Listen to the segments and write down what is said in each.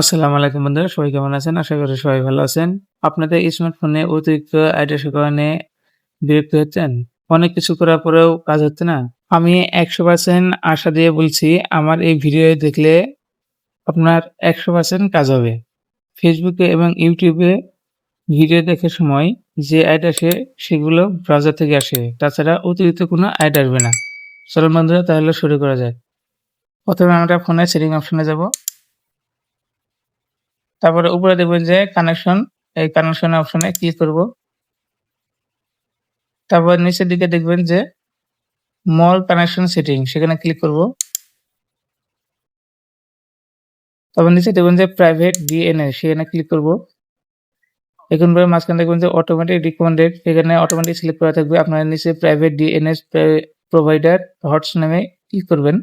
আসসালামু আলাইকুম বন্ধুরা, সবাই কেমন আছেন? আশা করি সবাই ভালো আছেন। আপনাদের স্মার্টফোনে অতিরিক্ত অ্যাড আসার কারণে বিরক্ত হচ্ছেন? অনেক কিছু করার পরেও কাজ হচ্ছে না? আমি একশো পার্সেন্ট আশা দিয়ে বলছি, আমার এই ভিডিও দেখলে আপনার একশো পার্সেন্ট কাজ হবে। ফেসবুকে এবং ইউটিউবে ভিডিও দেখার সময় যে অ্যাড আসে সেগুলো ব্রাউজার থেকে আসে, তাছাড়া অতিরিক্ত কোনো অ্যাড আসবে না। চলুন বন্ধুরা, তাহলে শুরু করা যায় প্রথমে আমরা ফোনের সেটিং অপশনে যাব। তারপরে উপরে দেখবেন যে কানেকশন এই কানেকশন অপশনে ক্লিক করব। তারপর নিচের দিকে দেখবেন যে মল কানেকশন সেটিং সেখানে ক্লিক করব। তারপর নিচে দেখবেন যে প্রাইভেট ডিএনএ সেখানে ক্লিক করব। এখন পরে মাঝখানে দেখবেন যে অটোমেটিক রিকমেন্ডেড সেখানে অটোমেটিক সিলেক্ট করা থাকবে। আপনার নিচে প্রাইভেট ডিএনএস প্রোভাইডার হটস নামে ক্লিক করবেন।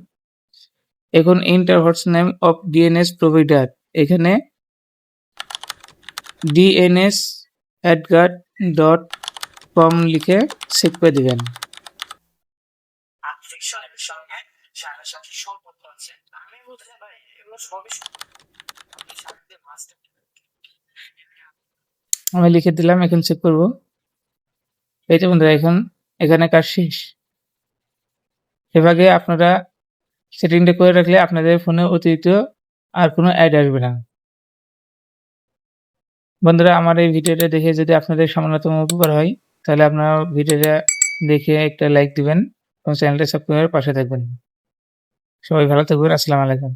এখন ইন্টার হটস নেম অফ ডিএনএস প্রোভাইডার এখানে ডিএনএস অ্যাডগার্ড ডট কম লিখে সেভ করে দিবেন। আমি লিখে দিলাম এখন চেক করব। এই তো বন্ধুরা এখন এখানে কাজ শেষ। এভাবে আপনারা সেটিংটা করে রাখলে আপনাদের ফোনে অতিরিক্ত আর কোনো অ্যাড আসবে না। বন্ধুরা, আমার এই ভিডিওটা দেখে যদি আপনাদের সামান্যতম উপকার হয়, তাহলে আপনারা ভিডিওটা দেখে একটা লাইক দিবেন এবং চ্যানেলটা সাবস্ক্রাইব করে পাশে থাকবেন। সবাই ভালো থাকবেন, আসসালামু আলাইকুম।